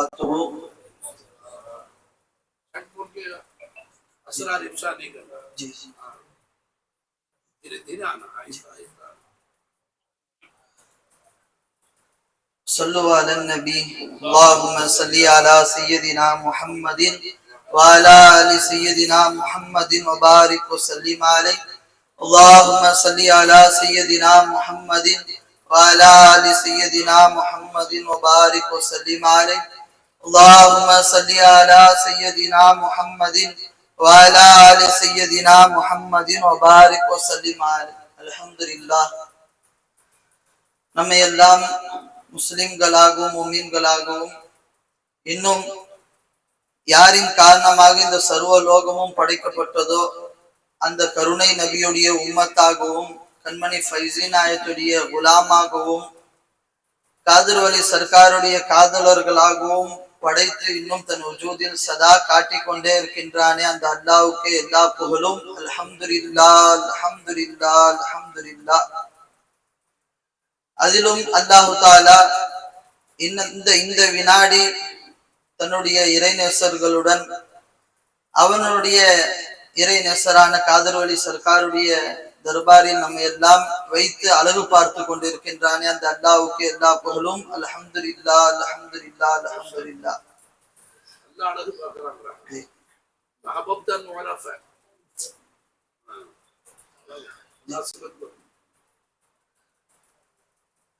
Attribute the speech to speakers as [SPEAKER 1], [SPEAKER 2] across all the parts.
[SPEAKER 1] ملاقات تو ہو اثرات افشا نہیں کرنا
[SPEAKER 2] جی
[SPEAKER 1] جی۔ ہاں۔ دھیرے دھیرے آنا۔
[SPEAKER 2] صلو علی النبی۔ اللہم صلی علی سیدنا محمد وعلى آل سیدنا محمد وبارک وسلم علی اللہم صلی علی سیدنا محمد وعلى آل سیدنا محمد وبارک وسلم علی اللهم صل على سيدنا محمد وعلى ال سيدنا محمد وبارك وسلم عليه الحمد لله நம்மை எல்லாம் முஸ்லிம்களாகவும் முமீன்களாகவும் இன்னும் யாரின் காரணமாக இந்த சர்வ லோகமும் படைக்கப்பட்டதோ அந்த கருணை நபியுடைய உம்மத்தாகவும் கண்மணி ஃபைசின் ஆயத்துடைய குலாமாகவும் காதர் வலி சர்க்காருடைய காதலர்களாகவும் படைத்து இன்னும் தன் உஜூதில் சதா காட்டிக்கொண்டே இருக்கின்றானே அந்த அல்லாவுக்கு எல்லா புகழும் அல்ஹம்துலில்லா அல்ஹம்துலில்லா அல்ஹம்துலில்லா. அதிலும் அல்லாஹு தாலா இந்த இந்த வினாடி தன்னுடைய இறைநேசர்களுடன் அவனுடைய இறைநேசரான காதர்வழி சர்க்காருடைய தர்பாரில் நம்ம எல்லாம் வைத்து அழகு பார்த்து கொண்டிருக்கின்றானே அந்த அல்லாவுக்கு எல்லா புகழும்.
[SPEAKER 1] அலஹமது இல்லா அலஹமது இல்லா அலஹமது இல்லா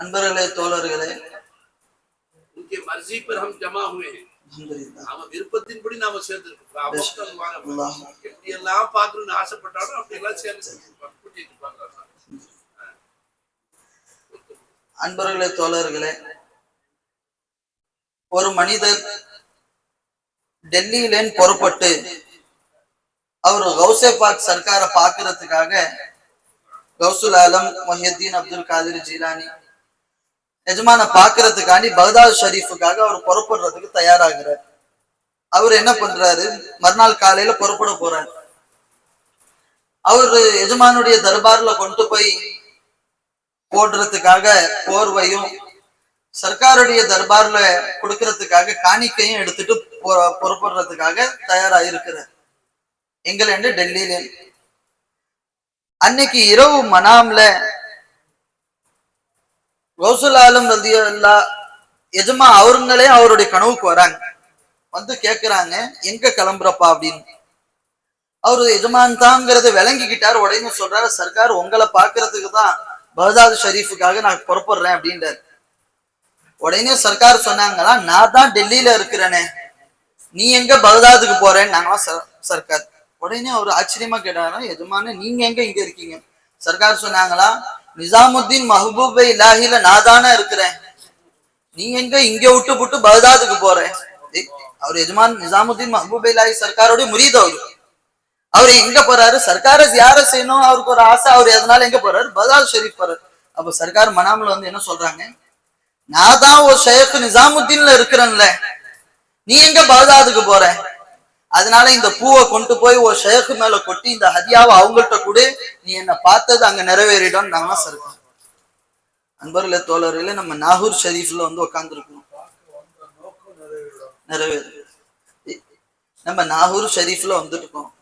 [SPEAKER 2] அன்பர்களே தோழர்களே. மர்ஜி
[SPEAKER 1] ஜமா விருப்பத்தின்படி நாம சேர்ந்திருக்கோம். எப்படி எல்லாம் பார்க்கணும்னு ஆசைப்பட்டாலும் அப்படி எல்லாம் சேர்ந்து
[SPEAKER 2] அன்பர்களே தோழர்களே ஒரு மனிதர் டெல்லியிலேன் புறப்பட்டு அவர் கௌசே பாக் சர்க்காரை பார்க்கறதுக்காக கௌசுல் ஆலம் மொஹியத்தீன் அப்துல் காதிர் ஜீலானி எஜமான பாக்குறதுக்காண்டி பகதாத் ஷரீஃபுக்காக அவர் புறப்படுறதுக்கு தயாராகிறார். அவர் என்ன பண்றாரு? மறுநாள் காலையில புறப்பட போறாரு. அவர் எஜமானுடைய தர்பார்ல கொண்டு போய் போடுறதுக்காக போர்வையும் சர்க்காருடைய தர்பார்ல கொடுக்கறதுக்காக காணிக்கையும் எடுத்துட்டு புறப்படுறதுக்காக தயாரா இருக்கிறார் எங்கலேண்டு டெல்லியில. அன்னைக்கு இரவு மனாம்ல கௌசல் ஆலம் ரதியல்லா எஜமா அவருங்களே அவருடைய கனவுக்கு வராங்க. வந்து கேக்குறாங்க எங்க கிளம்புறப்பா? அப்படின்னு. அவரு எஜமான் தாங்கிறத விளங்கிக்கிட்டாரு. உடனே சொல்றாரு சர்க்கார் உங்களை பாக்குறதுக்கு தான் பகதாது ஷரீஃபுக்காக நான் புறப்படுறேன் அப்படின்றாரு. உடனே சர்க்கார் சொன்னாங்களா நான் தான் டெல்லியில இருக்கிறேனே. நீ எங்க பகதாதுக்கு போறேன்னு? நாங்களாம் சர்க்கார். உடனே அவர் ஆச்சரியமா கேட்டாரா எஜமான நீங்க எங்க இங்க இருக்கீங்க? சர்க்கார் சொன்னாங்களா நிசாமுத்தீன் மஹபூபை இலாஹில நான் தானே இருக்கிறேன். நீ எங்க இங்க விட்டு விட்டு பகதாதுக்கு போற? அவர் எஜமான் நிசாமுத்தீன் மஹபூபை இலாஹி சர்க்காரோட முரீது அவரு. அவர் எங்க போறாரு? சர்க்கார யார செய்யணும் அவருக்கு ஒரு ஆசை. அவர் எதனால எங்க போறாரு? பதால் ஷெரீப் போறாரு. அப்ப சர்க்கார் மனாமில் வந்து என்ன சொல்றாங்க? நான் தான் ஒரு ஷேக் நிசாமுத்தீன்ல இருக்கிறேன்ல. நீ எங்க பகதாதுக்கு போற? அதனால இந்த பூவை கொண்டு போய் ஒரு ஷேக்கு மேல கொட்டி இந்த ஹதியாவை அவங்கள்ட்ட கொடு. நீ என்ன பார்த்தது அங்க நிறைவேறிடும். நாங்களாம் சர்க்கார். அன்பர்ல தோழர்களே நம்ம நாகூர் ஷெரீஃப்ல வந்து உட்காந்துருக்கணும் நிறைவேறு. நம்ம நாகூர் ஷெரீஃப்ல இருக்கோம்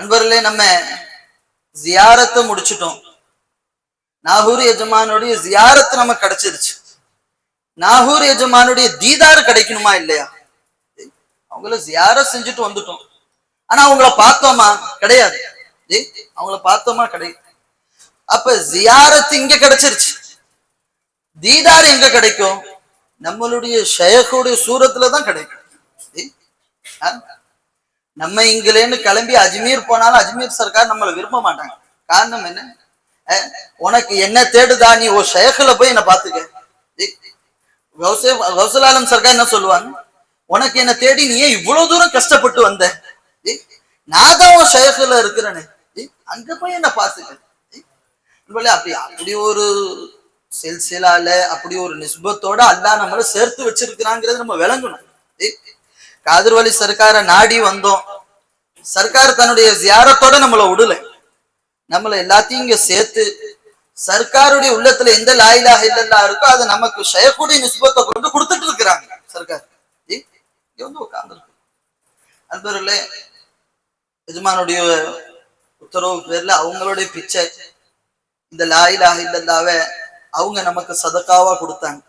[SPEAKER 2] அன்பர்களே நம்ம ஜியாரத்தை முடிச்சிட்டோம். நாகூர் எஜமானுடைய ஜியாரத்து நம்ம கிடைச்சிருச்சு. நாகூர் எஜமானுடைய தீதார் கிடைக்கணுமா இல்லையா? அவங்கள ஜியாரத் செஞ்சுட்டு வந்துட்டோம். ஆனா அவங்கள பார்த்தோமா? கிடையாது. அவங்கள பார்த்தோமா? கிடையாது அப்ப ஜியாரத் இங்க கிடைச்சிருச்சு. தீதார் எங்க கிடைக்கும்? நம்மளுடைய ஷேഖுடைய சூரத்துல தான் கிடைக்கும். நம்ம இங்கிலேன்னு கிளம்பி அஜ்மீர் போனாலும் அஜ்மீர் சர்க்கார் நம்மளை விரும்ப மாட்டாங்க. காரணம் என்ன? அஹ், உனக்கு என்ன தேடுதா? நீ ஓ ஷேഖுல போய் என்ன பாத்துக்க கௌசலாலம் சர்க்கார் என்ன சொல்லுவாங்க? உனக்கு என்ன தேடி நீ ஏன் இவ்வளவு தூரம் கஷ்டப்பட்டு வந்த. ஏய், நான் தான் உன் ஷேഖுல இருக்கிறேன்னு ஏய், அங்க போய் என்ன பாத்துக்க ஏய், அப்படி அப்படி ஒரு செல்சிலால அப்படி ஒரு நிஸ்பத்தோட அல்லா நம்மளை சேர்த்து வச்சிருக்கிறாங்கிறது நம்ம விளங்கணும். ஏய், காதிர்வலி சர்க்காரை நாடி வந்தோம். சர்க்கார் தன்னுடைய ஜியாரத்தோட நம்மளை விடல நம்மளை எல்லாத்தையும் இங்க சேர்த்து சர்க்காருடைய உள்ளத்துல எந்த லாயிலாக இல்லல்லா இருக்கோ அதை நமக்கு ஷயக்குடைய நிஸ்பத்தை கொண்டு கொடுத்துட்டு இருக்கிறாங்க சர்க்கார். வந்து உட்கார்ந்துருக்கு. அன்பர்களே எஜமானுடைய உத்தரவு பேர்ல அவங்களுடைய பிச்சை இந்த லாயிலாக இல்லல்லாவ அவங்க நமக்கு சதக்காவா கொடுத்தாங்க.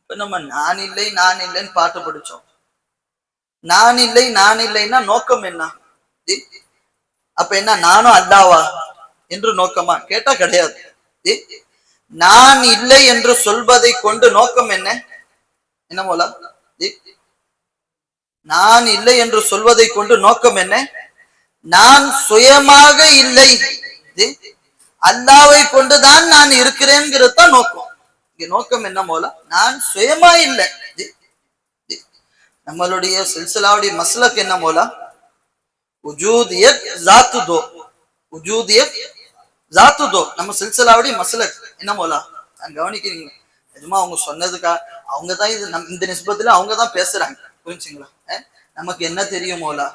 [SPEAKER 2] இப்ப நம்ம நான் இல்லை நான் இல்லைன்னு பாட்டு படிச்சோம். நான் இல்லை நான் இல்லைன்னா நோக்கம் என்ன? அப்ப என்ன நானும் அல்லாவா என்று நோக்கமா? கேட்டா கிடையாது. நான் இல்லை என்று சொல்வதை கொண்டு நோக்கம் என்ன? என்ன போல நான் இல்லை என்று சொல்வதை கொண்டு நோக்கம் என்ன? நான் சுயமாக இல்லை. அல்லாவை கொண்டுதான் நான் இருக்கிறேங்கிறது தான் நோக்கம். இங்க நோக்கம் என்ன போல நான் சுயமா இல்லை. நம்மளுடைய சில்சிலாவுடைய மஸ்லக் என்ன போல உஜூதியத் ஜாத்து தோ. உஜூதியத் ஜாத்து தோ. நம்ம சில்சிலாவுடைய மசலக் என்ன போல நான் கவனிக்கிறீங்க நிஜமா அவங்க சொன்னதுக்கா அவங்க தான் இது நம் இந்த நிஸ்பத்தில் அவங்க தான் பேசுறாங்க. புரிஞ்சுங்களா? நமக்கு என்ன தெரியும் மோலா?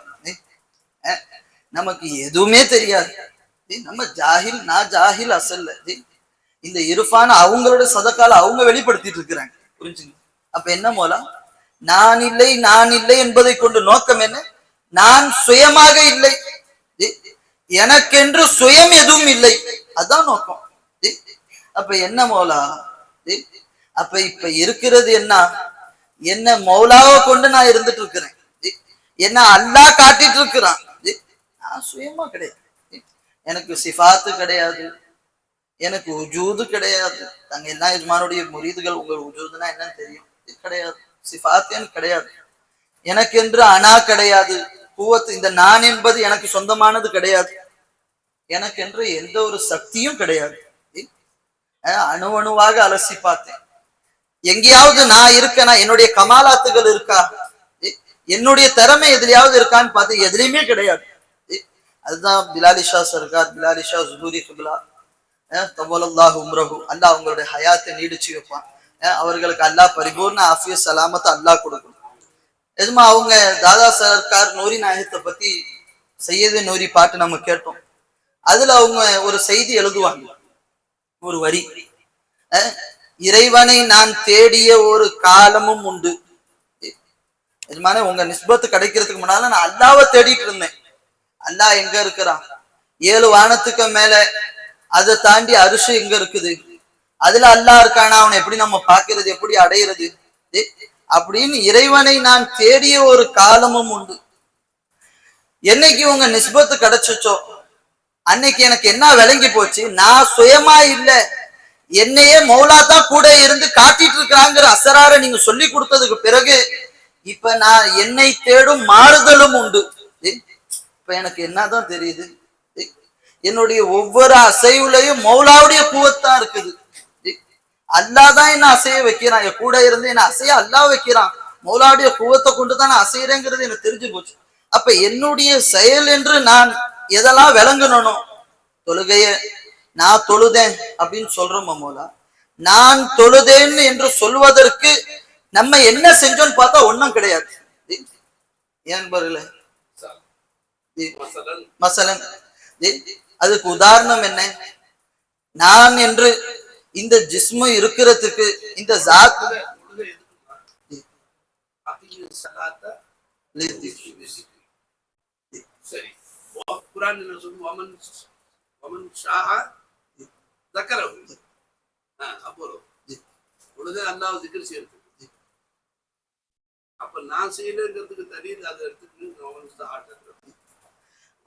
[SPEAKER 2] நமக்கு எதுவுமே தெரியாது. நம்ம ஜாஹில் நான் ஜாஹில் அசல்ல. இந்த இருஃபான அவங்களோட சதக்கால அவங்க வெளிப்படுத்திட்டு இருக்கிறாங்க. புரிஞ்சுங்களா அப்ப என்ன மோலா? நான் இல்லை நான் இல்லை என்பதை கொண்டு நோக்கம் என்ன? நான் சுயமாக இல்லை. எனக்கென்று சுயம் எதுவும் இல்லை. அதான் நோக்கம். அப்ப என்ன மௌலா? அப்ப இப்ப இருக்கிறது என்ன? என்ன மௌலாவை கொண்டு நான் இருந்துட்டு இருக்கிறேன் ஜி. என்ன அல்லாஹ் காட்டிட்டு இருக்கிறான் நான் சுயமா கிடையாது. எனக்கு சிஃபாத்து கிடையாது. எனக்கு உஜூது கிடையாது. தங்க எல்லா எஜமானுடைய முரீதுகள் உங்கள் உஜூதுனா என்னன்னு தெரியும். கிடையாது. சிஃபாத்தேன்னு கிடையாது. எனக்கென்று அனா கிடையாது. குவத்து இந்த நான் என்பது எனக்கு சொந்தமானது கிடையாது. எனக்கென்று எந்த ஒரு சக்தியும் கிடையாது. அணு அணுவாக அலசி பார்த்தேன். எங்கேயாவது நான் இருக்கேனா? என்னுடைய கமாலாத்துகள் இருக்கா? என்னுடைய திறமை எதுலையாவது இருக்கான்னு பார்த்து எதுலையுமே கிடையாது. அதுதான் பிலாலிஷா சர்கார் பிலாலிஷா ஜுபூரி குபிலா. தவலல்லாஹ் உம்ரஹு. அல்லாஹ் அவங்களுடைய ஹயாத்தை நீடிச்சு வைப்பான். அவர்களுக்கு அல்லாஹ் பரிபூர்ண ஆஃபிய சலாமத்தை அல்லாஹ் கொடுக்கணும் எதுமா அவங்க தாதா சர்கார் நூரி நாயகத்தை பத்தி செய்யது நூரி பாட்டு நம்ம கேட்டோம் அதுல அவங்க ஒரு செய்தி எழுதுவாங்க ஒரு வரி இறைவனை நான் தேடிய ஒரு காலமும் உண்டு எஜமான உங்க நிஸ்பத்து கிடைக்கிறதுக்கு முன்னால நான் அல்லாவை தேடிட்டு இருந்தேன் அல்லாஹ் எங்க இருக்கிறான் ஏழு வானத்துக்கு மேல அதை தாண்டி அரிசி எங்க இருக்குது அதுல அல்லாஹ் இருக்கானா? அவனை எப்படி நம்ம பார்க்கிறது? எப்படி அடையிறது? அப்படின்னு இறைவனை நான் தேடிய ஒரு காலமும் உண்டு. என்னைக்கு உங்க நிஸ்பத்து கிடைச்சுச்சோ அன்னைக்கு எனக்கு என்ன விளங்கி போச்சு? நான் சுயமா இல்ல. என்னையே மௌலா தான் கூட இருந்து காட்டிட்டு இருக்கிறாங்கிற அசரார நீங்க சொல்லி கொடுத்ததுக்கு பிறகு இப்ப நான் என்னை தேடும் மாறுதலும் உண்டு. இப்ப எனக்கு என்னதான் தெரியுது? என்னுடைய ஒவ்வொரு அசைவுலையும் மௌலாவுடைய கூவத்தான் இருக்குது. அல்லாதான் அல்லாஹ் தான் என்ன அசைய வைக்கிறான். என் கூட இருந்து என்ன அசைய அல்லாஹ் வைக்கிறான். மௌலாவுடைய குவத்தை கொண்டு தான் நான் அசைறேங்கிறது எனக்கு தெரிஞ்சு போச்சு. அப்ப என்னுடைய செயல் என்று நான் எதெல்லாம் விளங்கணும் தொழுகைய நான் தொழுதேன் அப்படின்னு சொல்றோம் மோலா? நான் தொழுதேன் என்று சொல்வதற்கு நம்ம என்ன செஞ்சோம்னு பார்த்தா ஒன்னும் கிடையாது. ஏன் பாருல
[SPEAKER 1] மசலன்.
[SPEAKER 2] அதுக்கு உதாரணம் என்ன? நான் என்று இந்த ஜிஸ்மு இருக்கிறதுக்கு இந்த ஜாத்
[SPEAKER 1] சரி. என்ன வமன் வமன் ஷாஹா தக்கரவு உலக அல்லாஹ் செய்யறது. அப்ப நான் செய்யலங்கிறதுக்கு தெரியுது அதை ஷாஹா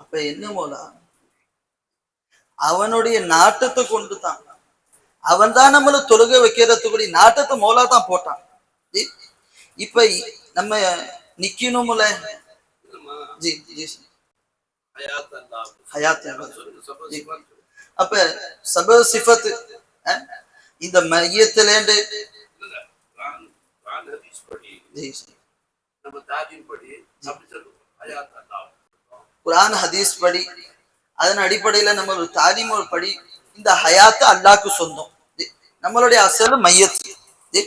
[SPEAKER 2] அப்ப என்ன மோலா? அவனுடைய நாட்டத்தை கொண்டு தான் அவன் தான் நம்மளை தொழுகை வைக்கிறதுக்குடி நாட்டத்தை மோலா தான் போட்டான். ஜி, இப்ப நம்ம நிக்கணும்ல? ஜி ஜி
[SPEAKER 1] ஹயாத்
[SPEAKER 2] அப்ப சப சிஃபத்து இந்த மையத்திலேண்டு
[SPEAKER 1] இல்ல
[SPEAKER 2] குரான் ஹதீஸ் படி அதன் அடிப்படையில நம்ம ஒரு தாலிம் ஒரு படி இந்த ஹயாத்து அல்லாக்கு சொந்தம். நம்மளுடைய அசல் மையத்து ஜி,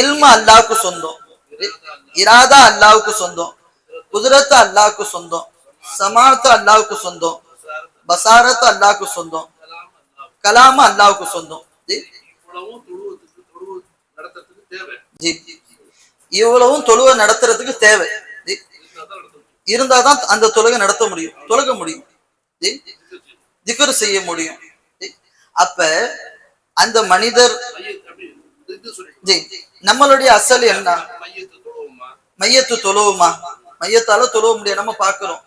[SPEAKER 2] இல்மு சொந்தம். இராதா அல்லாவுக்கு சொந்தம். குதிரத்து அல்லாவுக்கு சொந்தம். சமானத்து அல்லாவுக்கு சொந்தம். பசாரத்து அல்லாவுக்கு சொந்தம்.
[SPEAKER 1] கலாம
[SPEAKER 2] அல்லாவுக்கு சொந்தம்.
[SPEAKER 1] இவ்வளவும் தொழுவை நடத்துறதுக்கு தேவை.
[SPEAKER 2] இருந்தாதான் அந்த தொழுகை நடத்த முடியும். தொழுக முடியும். திக்கர் செய்ய முடியும். அப்ப அந்த மனிதர் நம்மளுடைய அசல் என்ன?
[SPEAKER 1] மையத்து தொழுவுமா?
[SPEAKER 2] மையத்தால தொழுவ முடியாது நம்ம பாக்குறோம்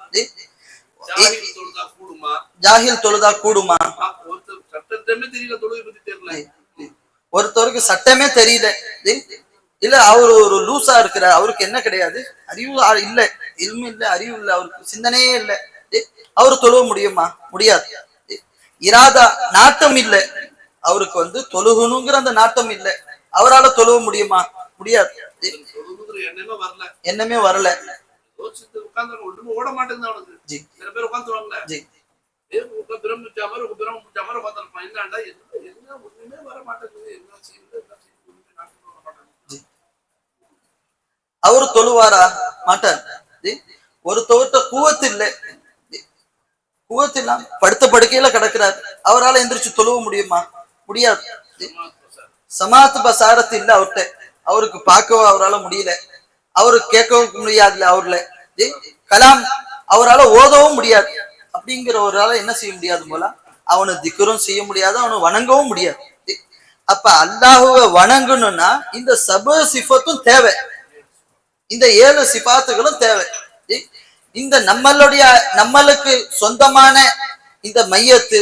[SPEAKER 1] ஜாகில் தொழுதா கூடுமா? தெரியல தெரியல
[SPEAKER 2] ஒருத்தருக்கு சட்டமே தெரியல. இல்ல அவர் ஒரு லூசா இருக்கிறார். அவருக்கு என்ன கிடையாது? அறிவு இல்ல. இல்மு இல்ல அறிவு இல்ல. அவருக்கு சிந்தனையே இல்ல. அவரு அவர் தொழுவ முடியுமா? முடியாது. இராதா நாட்டம் இல்ல. அவருக்கு வந்து தொழுகணுங்கிற அந்த நாட்டம் இல்ல. அவரால தொழுவ முடியுமா? முடியாது. ஜி.
[SPEAKER 1] எண்ணமே வரல.
[SPEAKER 2] அவரு வரல
[SPEAKER 1] ஒண்ணுமே ஓட
[SPEAKER 2] ஜி.
[SPEAKER 1] சில பேர் என்ன வர மாட்டேங்குது
[SPEAKER 2] தொழுவாரா? மாட்டார். ஜி. ஒரு தொகுத்த கூவத்து இல்லை. கூவத்து படுத்த படுக்கையில கிடக்கிறார். அவரால எந்திரிச்சு தொழுவ முடியுமா? முடியாது. சமாத்து பசாரத்து இல்ல அவர்கிட்ட அவருக்கு பார்க்கவும் அவரால முடியல. அவரு கேட்கவும் முடியாதுல்ல அவர்ல. கலாம் அவரால ஓதவும் முடியாது. அப்படிங்கிறவரால என்ன செய்ய முடியாது போல? அவனை திக்கரும் செய்ய முடியாது அவனை வணங்கவும் முடியாது. அப்ப அல்லாஹுவை வணங்கணும்னா இந்த சப சிஃபத்தும் தேவை. இந்த ஏழு சிபாத்துகளும் தேவை. இந்த நம்மளுடைய நம்மளுக்கு சொந்தமான இந்த மையத்து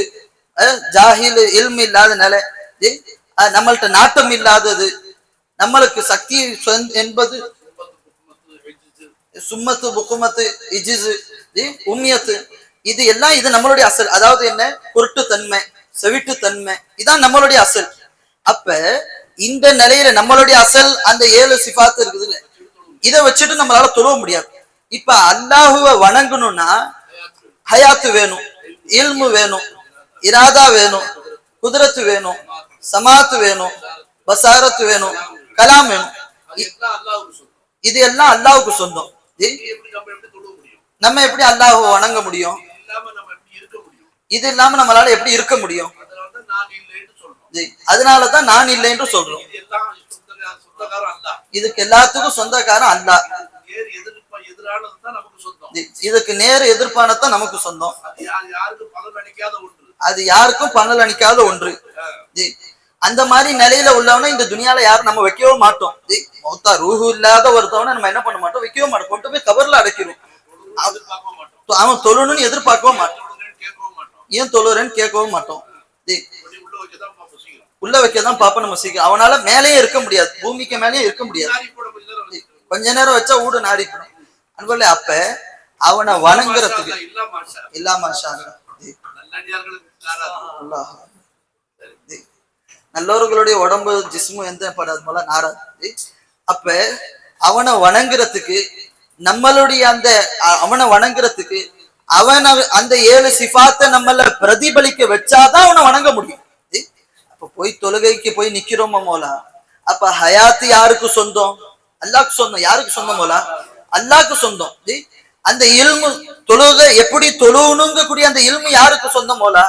[SPEAKER 2] அஹ், எல்மு இல்லாதனால இல்லாத நிலை நம்மள்ட்ட நாட்டம் இல்லாதது நம்மளுக்கு சக்தி சொந்த- என்பது சும்மத்து புக்குமத்து இஜிசு உம்மியத்து இது எல்லாம் இது நம்மளுடைய அசல். அதாவது என்ன? குருட்டு தன்மை செவிட்டு தன்மை இதான் நம்மளுடைய அசல். அப்ப இந்த நிலையில நம்மளுடைய அசல் அந்த ஏழு சிபாத்து இருக்குதுல்ல இதை வச்சுட்டு நம்மளால தொழுவ முடியாது. இப்ப அல்லாஹுவை வணங்கணும்னா ஹயாத்து வேணும் இல்மு வேணும் இராதா வேணும் குதிரத்து வேணும் சமாத்து வேணும் பசாரத்து வேணும் கலாம் வேணும். இது எல்லாம் அல்லாஹ்வுக்கு சொந்தம்.
[SPEAKER 1] நம்ம எப்படி
[SPEAKER 2] அல்லாஹ்வை வணங்க முடியும்?
[SPEAKER 1] இது இல்லாம
[SPEAKER 2] நம்மளால எப்படி இருக்க முடியும்?
[SPEAKER 1] அதனால தான் நான் இல்லைன்னு சொல்றோம்.
[SPEAKER 2] ஜி, அதனாலதான் நான் சொல்றோம்
[SPEAKER 1] சொந்தக்கார சொந்தக்காரன் அல்ல
[SPEAKER 2] இதுக்கு எல்லாத்துக்கும் சொந்தக்காரன் அல்லாஹ்.
[SPEAKER 1] எதிரானது தான் நமக்கு சொந்தம்.
[SPEAKER 2] ஜி, இதுக்கு நேர் எதிர்ப்பானதான் நமக்கு சொந்தம்.
[SPEAKER 1] அது யார் யாருக்கும் பலன் அளிக்காத ஒன்று.
[SPEAKER 2] அது யாருக்கும் பணல் அணிக்காத ஒன்று. அந்த மாதிரி நிலையில உள்ளவனை இந்த துனியால யாரும் நம்ம வைக்கவே மாட்டோம். மௌத்தா ரூஹு இல்லாத ஒருத்தவனை நம்ம என்ன பண்ண மாட்டோம்? வைக்கவே மாட்டோம். கொண்டு போய் கபர்ல அடைக்கிறோம். அவன் தொழணும்னு எதிர்பார்க்கவும் மாட்டோம். ஏன் தொழுறேன்னு கேட்கவும் மாட்டோம்.
[SPEAKER 1] உள்ள
[SPEAKER 2] உள்ள வைக்கதான் பாப்ப நம்ம சீக்கிரம். அவனால மேலேயே இருக்க முடியாது. பூமிக்கு மேலேயே இருக்க முடியாது.
[SPEAKER 1] கொஞ்ச நேரம்
[SPEAKER 2] வச்சா ஊடு நாரிக்கணும் அன்பர்களே அப்ப அவனை வணங்குறதுக்கு இல்லாம. நல்லவர்களுடைய உடம்பு ஜிஸ்மு எந்த படாது போல? நாராது. அப்ப அவனை வணங்குறதுக்கு நம்மளுடைய அந்த அவனை வணங்குறதுக்கு அவனை அந்த ஏழு சிஃபாத்தை நம்மள பிரதிபலிக்க வச்சாதான் அவனை வணங்க முடியும். அப்ப போய் தொழுகைக்கு போய் நிக்கிறோமா மோலா? அப்ப ஹயாத்து யாருக்கு சொந்தம்? அல்லாஹ்க்கு சொந்தம். யாருக்கு சொந்தம் மோலா? அல்லாக்கு சொந்தம். அந்த இல்மு தொழுக எப்படி தொழுகணுங்க கூடிய அந்த இல்மு யாருக்கு சொந்தம் போல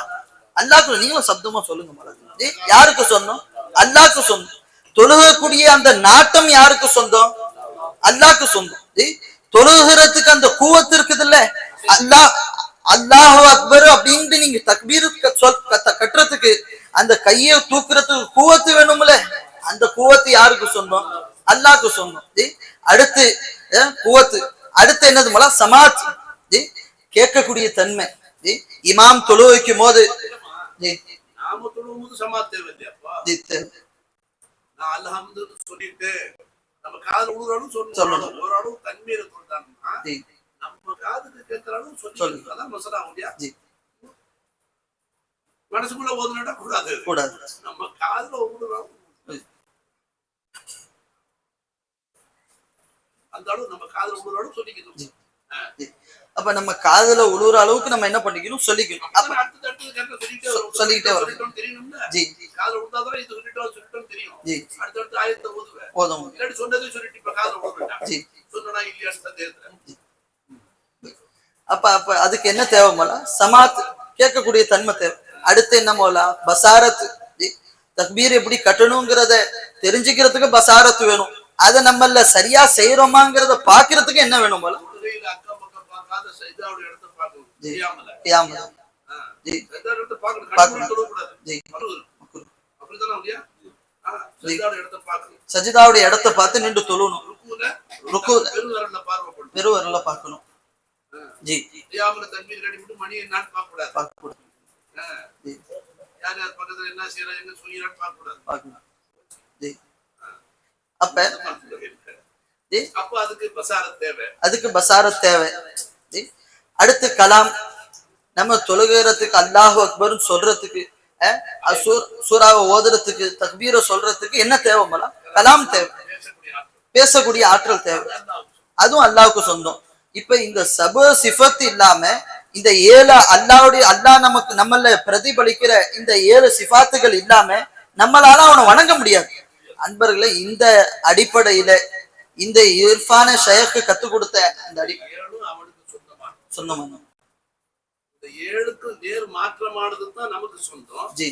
[SPEAKER 2] அல்லாக்கு நீங்களும் சப்தமா சொல்லுங்க மோலா. யாருக்கு சொந்தம்? அல்லாக்கு சொந்தம். தொழுகக்கூடிய அந்த நாட்டம் யாருக்கு சொந்தம்? அல்லாக்கு சொந்தம். தொழுகிறதுக்கு அந்த கூவத்து இருக்குதுல்ல? அல்லாஹ் அல்லாஹ் அக்பர் அப்படின்ட்டு நீங்க தக்பீர் க- சொல் கட்டுறதுக்கு அந்த கையை தூக்குறதுக்கு கூவத்து வேணும்ல? அந்த கூவத்து யாருக்கு சொந்தம்? அல்லாக்கு சொந்தம். அடுத்து கூவத்து அடுத்து என்னது மொழ சமாத். கேட்கக்கூடிய தன்மை. இமாம் தொழு வைக்கும் போது
[SPEAKER 1] சொல்லிட்டு நம்ம காதுல உழுறாலும்
[SPEAKER 2] சொல்லணும்.
[SPEAKER 1] அளவு தன்மையில சொல்லிட்டாங்கன்னா
[SPEAKER 2] ஜி,
[SPEAKER 1] நம்ம காதுக்கு கேட்கிற அளவு
[SPEAKER 2] சொல்லு.
[SPEAKER 1] அதான் முடியா
[SPEAKER 2] ஜி.
[SPEAKER 1] மனசுக்குள்ள ஓதுனடா கூடாது
[SPEAKER 2] கூடாது
[SPEAKER 1] நம்ம காதுல உழுறாலும் அந்த அளவு நம்ம காதுல உழுறாலும் சொல்லிக்கணும்.
[SPEAKER 2] அப்ப நம்ம காதுல உழுவுற அளவுக்கு நம்ம என்ன பண்ணிக்கணும்? சொல்லிக்கணும். அப்ப
[SPEAKER 1] அடுத்து அடுத்து.
[SPEAKER 2] சொல்லிக்கிட்டே வரும்.
[SPEAKER 1] தெரியணும்ல
[SPEAKER 2] ஜி.
[SPEAKER 1] காதுல விழுந்தாதான் இது சொல்லிட்டோம் சொல்லிட்டோம் தெரியும்.
[SPEAKER 2] ஜி.
[SPEAKER 1] அடுத்தடுத்து ஆயத்தை ஓதுவேன்
[SPEAKER 2] போதும்
[SPEAKER 1] இல்லாட்டி சொன்னதே சொல்லிட்டு இப்ப காதுல விழுந்துட்டான்
[SPEAKER 2] ஜி.
[SPEAKER 1] சொன்னா சந்தேகத்துல
[SPEAKER 2] அப்ப அப்ப அதுக்கு என்ன தேவை மோலா சமாத் கேட்கக்கூடிய தன்மை தேவை. அடுத்து என்ன மோலா பசாரத். தக்பீர் எப்படி கட்டணுங்கிறத தெரிஞ்சுக்கிறதுக்கு பசாரத் வேணும். அதை நம்மள சரியா செய்யறோமாங்கிறத பாக்குறதுக்கு என்ன வேணும் போல? சஜிதாவுடைய இடத்த பார்த்து நின்று தொழணும். பெருவரில் பார்க்கணும். ஜி.
[SPEAKER 1] மணி என்னான்னு பார்க்க கூடாது
[SPEAKER 2] பார்க்க கூடாது
[SPEAKER 1] யார் யார் பக்கத்துல என்ன செய்யறா எங்க சொல்லிடுறான்னு பார்க்க கூடாது
[SPEAKER 2] பார்க்கணும். ஜி. அப்ப
[SPEAKER 1] அதுக்கு பசாரம் தேவை.
[SPEAKER 2] அதுக்கு பசாரத் தேவை. அடுத்து கலாம். நம்ம தொழுகிறதுக்கு அல்லாஹ் அக்பர்னு சொல்றதுக்கு சூறாவை ஓதுறதுக்கு தக்பீரை சொல்றதுக்கு என்ன தேவை போல கலாம் தேவை.
[SPEAKER 1] பேசக்கூடிய
[SPEAKER 2] ஆற்றல் தேவை. அதுவும் அல்லாஹ்வுக்கு சொந்தம். இப்ப இந்த சப சிஃபத் இல்லாம இந்த ஏழு அல்லாவுடைய அல்லாஹ் நமக்கு நம்மள பிரதிபலிக்கிற இந்த ஏழு சிஃபாத்துகள் இல்லாம நம்மளால அவனை வணங்க முடியாது. அன்பர்களே இந்த அடிப்படையில இந்த இர்ஃபான ஷேக்கு கத்து கொடுத்த அந்த அடி
[SPEAKER 1] ஏழும் அவனுக்கு சொந்தமான இந்த ஏழுக்கு நேர் மாற்றமானது தான் நமக்கு சொந்தம்.
[SPEAKER 2] ஜி.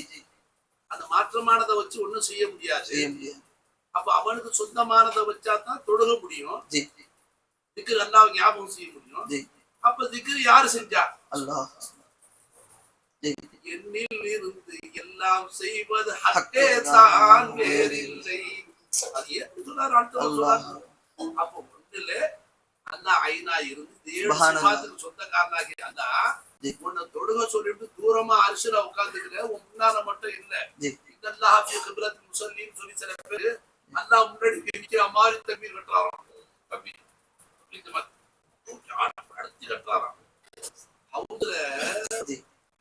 [SPEAKER 1] அந்த மாற்றமானதை வச்சு ஒண்ணும் செய்ய முடியாது.
[SPEAKER 2] செய்ய முடியாது.
[SPEAKER 1] அப்ப அவனுக்கு சொந்தமானதை வச்சா தான் தொழுக முடியும்.
[SPEAKER 2] ஜி.
[SPEAKER 1] திக்ர் அல்லாஹ் ஞாபகம் செய்ய முடியும்.
[SPEAKER 2] ஜி.
[SPEAKER 1] அப்ப திக்ர் யாரு செஞ்சா?
[SPEAKER 2] அல்லாஹ்.
[SPEAKER 1] என்னில் இருந்து எல்லாம் செய்வது ஹக்கே தான் வேறில்லை. அது ஏன் சொன்னார்? அடுத்த
[SPEAKER 2] அல்லாஹ்.
[SPEAKER 1] சொன்னார். அப்போ ஒண்ணுல அல்லாஹ் ஐநா இருந்து சொந்தக்காரனாகி அல்லாஹ்
[SPEAKER 2] ஜி.
[SPEAKER 1] உன்னை தொடுக சொல்லிட்டு தூரமா அரிசில உட்கார்ந்துக்கிற உன் முன்னால மட்டும் இல்ல. இதெல்லாம் ஹாஃபிய கிபிலத் முசல்லின்னு சொல்லி சில பேரு அல்லாஹ் முன்னாடி நிக்கிற மாதிரி தம்பி கட்டுறாராம். தம்பி இந்த மாதிரி. கட்டுறாராம் ஹவுஸ்ல
[SPEAKER 2] ஜி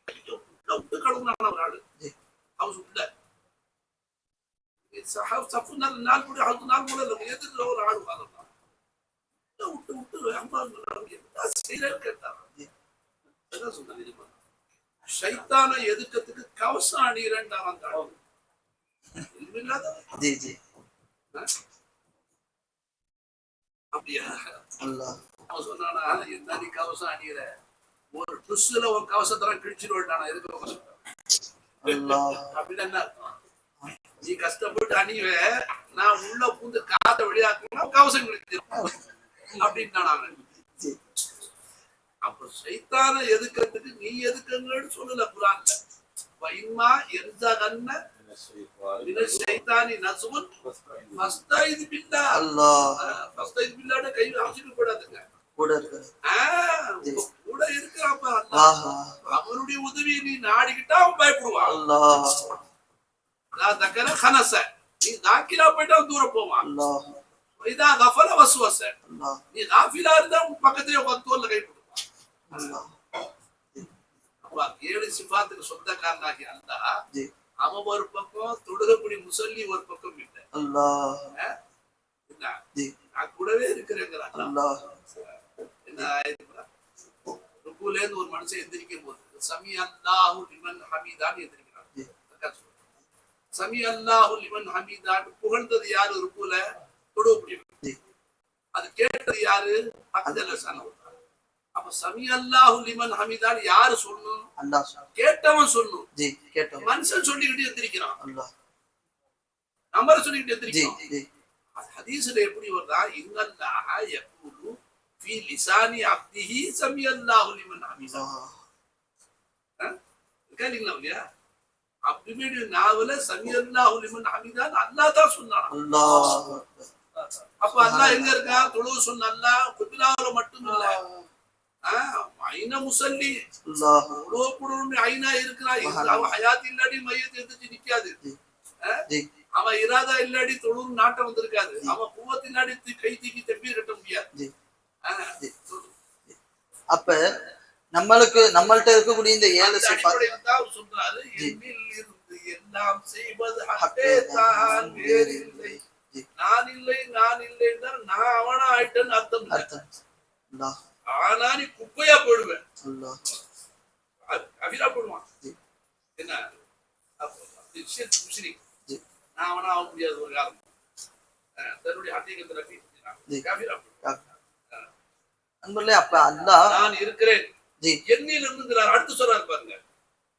[SPEAKER 1] உள்ள விட்டு கழுவுனான ஒரு ஆளு
[SPEAKER 2] ஜி
[SPEAKER 1] ஹவுஸ் உள்ள சஃபு நாள் நாள் கூட ஹவுஸ் நாள் கூட எதிர்ல ஒரு ஆள் வரலாம் விட்டு விட்டு அம்மா என்ன செய்யறேன்னு கேட்டாராம்
[SPEAKER 2] ஜி
[SPEAKER 1] என்ன சொன்ன தெரியுமா ஷைத்தானை எதுக்கத்துக்கு கவசம் அணிகிறேன் அந்த ஆள் அப்படியா அவன் சொன்னானா என்ன நீ கவசம் அணியிற ஒரு டுஸ்ல ஒரு கவசத்தெல்லாம் கிழிச்சிட்டு விட்டானா எதுக்கு அப்படின்னு என்ன? நீ கஷ்டப்பட்டு அணிவ நான் உள்ள பூந்து காத்த வெளியாக்குனா கவசம் கிழிச்சிடும் அப்படின்னு
[SPEAKER 2] ஜி
[SPEAKER 1] அப்ப சைத்தான எதுக்கிறதுக்கு நீ எதுக்குங்கன்னு சொல்லல குரான்ல. வைமா மின சைத்தானி நசுவன் மஸ்தாயிது பில்லா.
[SPEAKER 2] அல்லாஹ்
[SPEAKER 1] மஸ்தாயிது பில்லாட கை அவசியம் கூடாதுங்க.
[SPEAKER 2] கூட இருக்கு.
[SPEAKER 1] கூட இருக்கிறாப்ப அவனுடைய உதவியை நீ நாடிக்கிட்டா அவன் பயப்படுவான். நான் தக்கன கனச நீ தாக்கிலா போயிட்டா தூரம் போவான் இதான் கஃபல வசுவச நீ காஃபிலா இருந்தா பக்கத்திலே உட்காந்து தோல்ல கை போடுவான்
[SPEAKER 2] அல்லாஹ்
[SPEAKER 1] அப்ப ஏழு சிபாத்துக்கு சொந்தக்காரனாகி அல்லா
[SPEAKER 2] ஜி
[SPEAKER 1] அவன் ஒரு பக்கம் தொடுகக்கூடிய முசல்லி ஒரு பக்கம் இல்லை நான் கூடவே இருக்கிறேங்கிறான் என்ன ஆயிடுறா ருக்குல இருந்து ஒரு மனுஷன் எந்திரிக்கும் போது சமி அல்லாஹு ஹமீதான் எந்திரிக்கிறான். சமி அல்லாஹு லிமன் ஹமீதான் புகழ்ந்தது யாரு ருக்குல
[SPEAKER 2] ஜி
[SPEAKER 1] அது கேட்டது யாரு? அக்தல சனவு அப்ப சமி அல்லாஹு லிமன் ஹமீதான் யாரு சொல்லணும்?
[SPEAKER 2] அல்லாஹ்.
[SPEAKER 1] கேட்டவன் சொல்லணும்.
[SPEAKER 2] ஜி கேட்டோம்
[SPEAKER 1] மனுஷன் சொல்லிக்கிட்டு எந்திரிக்கிறான்.
[SPEAKER 2] அல்லாஹ்.
[SPEAKER 1] நம்பரை சொல்லிக்கிட்டு எந்திரிக்கிறான். அது ஹதீஸ்ல எப்படி வருதா? இன்னல்லாஹ யகூலு ஃபீ லிசானி அப்திஹி சமி அல்லாஹு லிமன் ஹமீதா.
[SPEAKER 2] அல்லாஹ்.
[SPEAKER 1] இருக்கா இல்லைங்களா இல்லையா? அப்படிமே நாவல சமி அல்லாஹு லிமன் ஹமீதான் அல்லாஹ் தான் சொன்னான் அப்ப அல்லாஹ் எங்க இருக்கான் தொழுவு சொன்ன அல்லாஹ் குபிலாவுல மட்டும் இல்ல. ஐன முசல்லி. தொழுவ குடும்பம் ஐநா இருக்கிறான் அவன் ஹயாத் இல்லாடி மையத்தை எதிர்த்து நிக்காது. அவன் இராதா இல்லாடி தொழுவு நாட்டம் வந்திருக்காது. அவன் குவத்து இல்லாடி கை தூக்கி தம்பி கட்ட முடியாது.
[SPEAKER 2] அப்ப நம்மளுக்கு நம்மள்ட்ட இருக்கக்கூடிய இந்த ஏழு
[SPEAKER 1] எல்லாம் செய்வது ஹக்கே தான் வேறில்லை
[SPEAKER 2] ஜி.
[SPEAKER 1] நான் இல்லை நான் இல்லை நான் அவனா ஆயிட்டேன்னு அர்த்தம் இல்லை.
[SPEAKER 2] அர்த்தம். அல்லாஹ்.
[SPEAKER 1] ஆனா நீ குப்பையா போடுவேன். அபிரா போடுவான். என்ன? நான் அவனா ஆக முடியாது ஒரு காலம். தன்னுடைய ஹத்தீகத்தை
[SPEAKER 2] ஜி.
[SPEAKER 1] காபிரா.
[SPEAKER 2] அன்பர்களே அப்ப அல்லாஹ்
[SPEAKER 1] நான் இருக்கிறேன். என்னில் இருந்துங்கிறார் அடுத்து சொல்றாரு பாருங்க.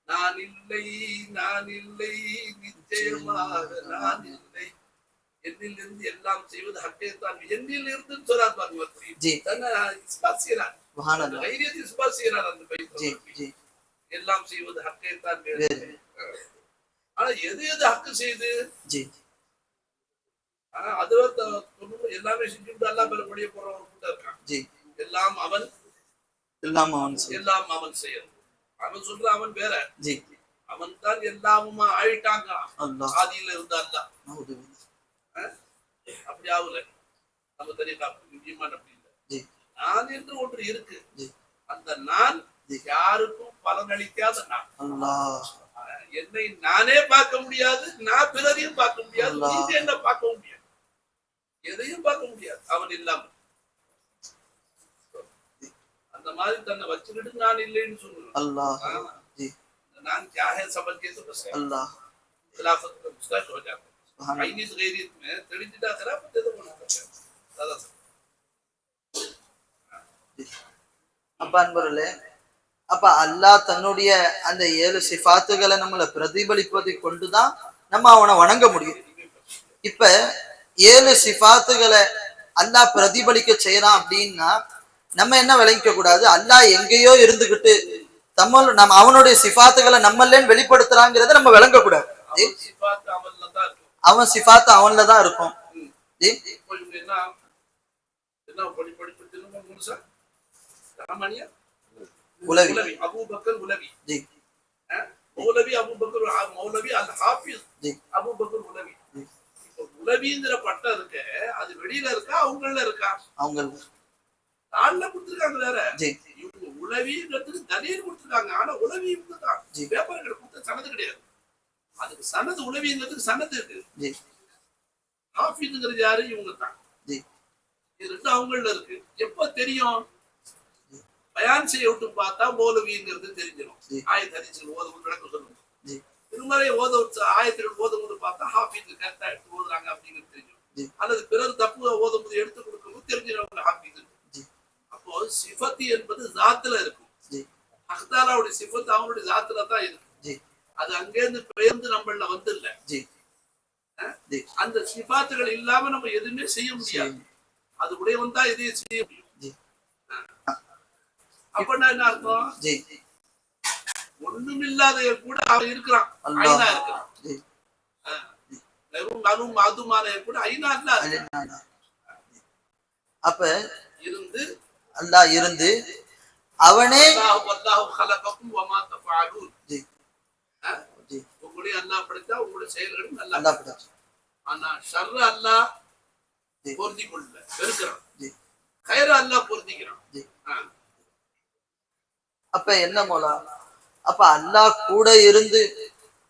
[SPEAKER 1] நான் இல்லை நான் இல்லை நிச்சயமாக நான் இல்லை. என்னில் இருந்து எல்லாம் செய்வது ஹக்கைத்தான் என்னில் இருந்து சொல்லார் பாருங்க இஸ்பாத் செய்யறார் தைரியத்தை இஸ்பாத் செய்யறார் அந்த எல்லாம் செய்வது வேறு. ஆனா எது எது ஹக்கு செய்து?
[SPEAKER 2] ஜி
[SPEAKER 1] ஆனா தொண்ணூறு எல்லாமே செஞ்சுட்டு எல்லாம் பெற முடிய போற ஒரு கூட்டம் இருக்கான்.
[SPEAKER 2] ஜி.
[SPEAKER 1] எல்லாம் அவன்
[SPEAKER 2] எல்லாம் அவன்
[SPEAKER 1] எல்லாம் அவன் செய்யணும் அவன் சொல்ற அவன் வேற.
[SPEAKER 2] ஜி.
[SPEAKER 1] அவன் தான் எல்லாமுமா ஆயிட்டாங்க. ஆதியில இருந்த அல்ல. அப்படி ஆகல. நம்ம அப்படி இல்லை.
[SPEAKER 2] ஜி.
[SPEAKER 1] நான் என்று ஒன்று இருக்கு. அந்த நான். யாருக்கும் பலனளிக்காத நான். என்னை நானே பார்க்க முடியாது நான் பிறரையும் பார்க்க முடியாது என்ன பார்க்க முடியாது. எதையும் பார்க்க முடியாது. அவன் இல்லாம அந்த மாதிரி தன்னை வச்சுக்கிட்டு நான் இல்லைன்னு சொல்லுவேன்
[SPEAKER 2] अल्लाह
[SPEAKER 1] हाँ।
[SPEAKER 2] जी
[SPEAKER 1] नाम क्या है समझ के तो बस है
[SPEAKER 2] अल्लाह
[SPEAKER 1] खिलाफत का मुस्तक हो जाता है
[SPEAKER 2] सुभान
[SPEAKER 1] आईनी गैरियत में तड़िदा खराब दे दो बना सकते हैं दादा साहब
[SPEAKER 2] அப்ப அன்பர்களே அப்ப அல்லாஹ் தன்னுடைய அந்த ஏழு சிஃபாத்துகளை நம்மள பிரதிபலிப்பதை கொண்டுதான் நம்ம அவனை வணங்க முடியும் இப்ப ஏழு சிஃபாத்துகளை அல்லாஹ் பிரதிபலிக்க செய்யறான் அப்படின்னா நம்ம என்ன விளங்கிக்க கூடாது? அல்லாஹ் எங்கேயோ இருந்துகிட்டு நம்ம நம்ம அவனுடைய சிஃபாத்துகளை நம்மளேன்னு வெளிப்படுத்துறாங்கிறத நம்ம விளங்க கூடாது.
[SPEAKER 1] அவன் சிபாத் அமல்ல தான் இருக்கும்.
[SPEAKER 2] சிஃபாத்து அவன்ல தான் உலவி
[SPEAKER 1] அபூபக்கர் உலவி? மௌலவி அபூபக்கர் மௌலவி அல் ஹாஃபிஸ்
[SPEAKER 2] ஜி.
[SPEAKER 1] அபூபக்கர் உலவி
[SPEAKER 2] ஜி.
[SPEAKER 1] இப்போ உலவிங்கிற பட்டம் இருக்கு அது வெளியில இருக்கா அவங்கள இருக்கா?
[SPEAKER 2] அவங்க
[SPEAKER 1] தான்ல கொடுத்துருக்காங்க வேற. இவங்க உளவிங்கிறதுக்கு தனியர் கொடுத்துருக்காங்க. ஆனா உளவி இவங்க தான். பேப்பர்கள் கொடுத்த சனது கிடையாது. அதுக்கு சனது உளவிங்கிறதுக்கு சனது இருக்கு. ஹாஃபிதுங்கிறது யாரு? இவங்க தான் இது ரெண்டும் அவங்கள இருக்கு. எப்ப தெரியும்? பயான் செய்ய விட்டு பார்த்தா மௌலவிங்கிறது தெரிஞ்சிடும். ஆயத்த ஹதீஸ்கள் ஓத விளக்கம் சொல்லுங்க திருமறை ஓத வச்ச ஆயத்துகள் ஓதும்போது பார்த்தா ஹாஃபிது கரெக்டா எடுத்து ஓதுறாங்க அப்படிங்கிறது. தெரியும் அல்லது பிறர் தப்பு ஓதும்போது எடுத்து கொடுக்கும்போது தெரிஞ்சிடும் ஹாஃபிது
[SPEAKER 2] ஜி
[SPEAKER 1] அப்போ சிஃபத்தி என்பது ஜாத்துல இருக்கும். அஹ்தாலாவுடைய சிஃபத் அவனுடைய ஜாத்துல தான் இருக்கு
[SPEAKER 2] ஜி.
[SPEAKER 1] அது அங்கேருந்து பெயர்ந்து நம்மள வந்து இல்ல
[SPEAKER 2] ஜி ஜி.
[SPEAKER 1] அந்த சிஃபாத்துகள் இல்லாம நம்ம எதுவுமே செய்ய முடியாது. அது உடையவன் தான் எதையும் செய்ய முடியும். அப்படின்னா என்ன அர்த்தம்?
[SPEAKER 2] ஜி.
[SPEAKER 1] ஒண்ணுமில்லாத கூட அவன் இருக்கிறான். ஐநா இருக்கிறான். அரும் அதுமான கூட ஐநா இல்ல.
[SPEAKER 2] அப்ப
[SPEAKER 1] இருந்து
[SPEAKER 2] அல்லாஹ் இருந்து அவனே
[SPEAKER 1] உங்களுடைய அல்லாஹ் படைத்தா உங்களுடைய செயல்களும் நல்லா
[SPEAKER 2] படைச்சு.
[SPEAKER 1] ஆனா ஷர்ர அல்லாஹ்
[SPEAKER 2] ஜி.
[SPEAKER 1] பொருந்தி கொள்ள வெறுக்கிறான்.
[SPEAKER 2] ஜி.
[SPEAKER 1] கயிற அல்லாஹ் பொருந்திக்கிறான்.
[SPEAKER 2] ஜி.
[SPEAKER 1] ஆஹ்.
[SPEAKER 2] அப்ப என்ன மோலா? அப்ப அல்லாஹ் கூட இருந்து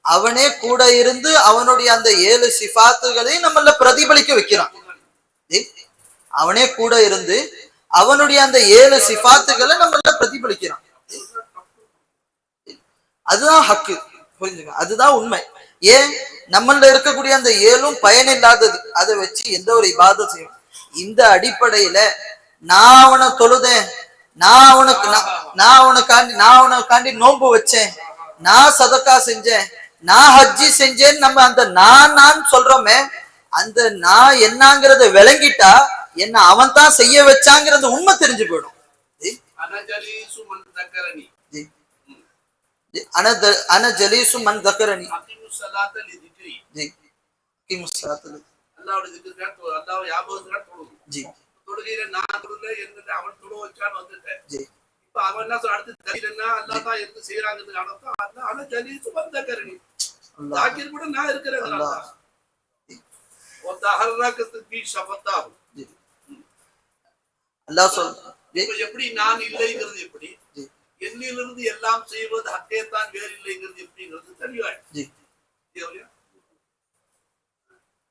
[SPEAKER 2] அவனே கூட இருந்து அவனுடைய அந்த ஏழு சிஃபாத்துகளையும் நம்மள பிரதிபலிக்க வைக்கிறான். அவனே கூட இருந்து அவனுடைய அந்த ஏழு சிபாத்துகளை நம்மள பிரதிபலிக்கிறான். அதுதான் ஹக்கு. புரிஞ்சுங்க? அதுதான் உண்மை. ஏன்? நம்மள இருக்கக்கூடிய அந்த ஏழும் பயனில்லாதது அதை வச்சு எந்த ஒரு இபாதம் செய்யும் இந்த அடிப்படையில நான் அவனை தொழுதேன். நான் அவனுக்கு நான்- நான் அவனுக்காண்டி நான் அவனுக்காண்டி நோன்பு வச்சேன். நான் சதக்கா செஞ்சேன். நான் ஹஜ்ஜி செஞ்சேன்னு நம்ம அந்த நான் நான் சொல்றோமே அந்த நான் என்னங்கிறத விளங்கிட்டா என்ன அவன் தான் செய்ய வச்சாங்கிறது உண்மை தெரிஞ்சு போயிடும்.
[SPEAKER 1] அன ஜலீசு மன் தக்கரணி கூட நான் இருக்கிறேன்
[SPEAKER 2] ஜி
[SPEAKER 1] இப்ப எப்படி நான் இல்லைங்கிறது எப்படி? என்னிலிருந்து எல்லாம் செய்வது ஹக்கேத்தான் வேறு இல்லைங்கிறது எப்படிங்கிறது இல்லையா?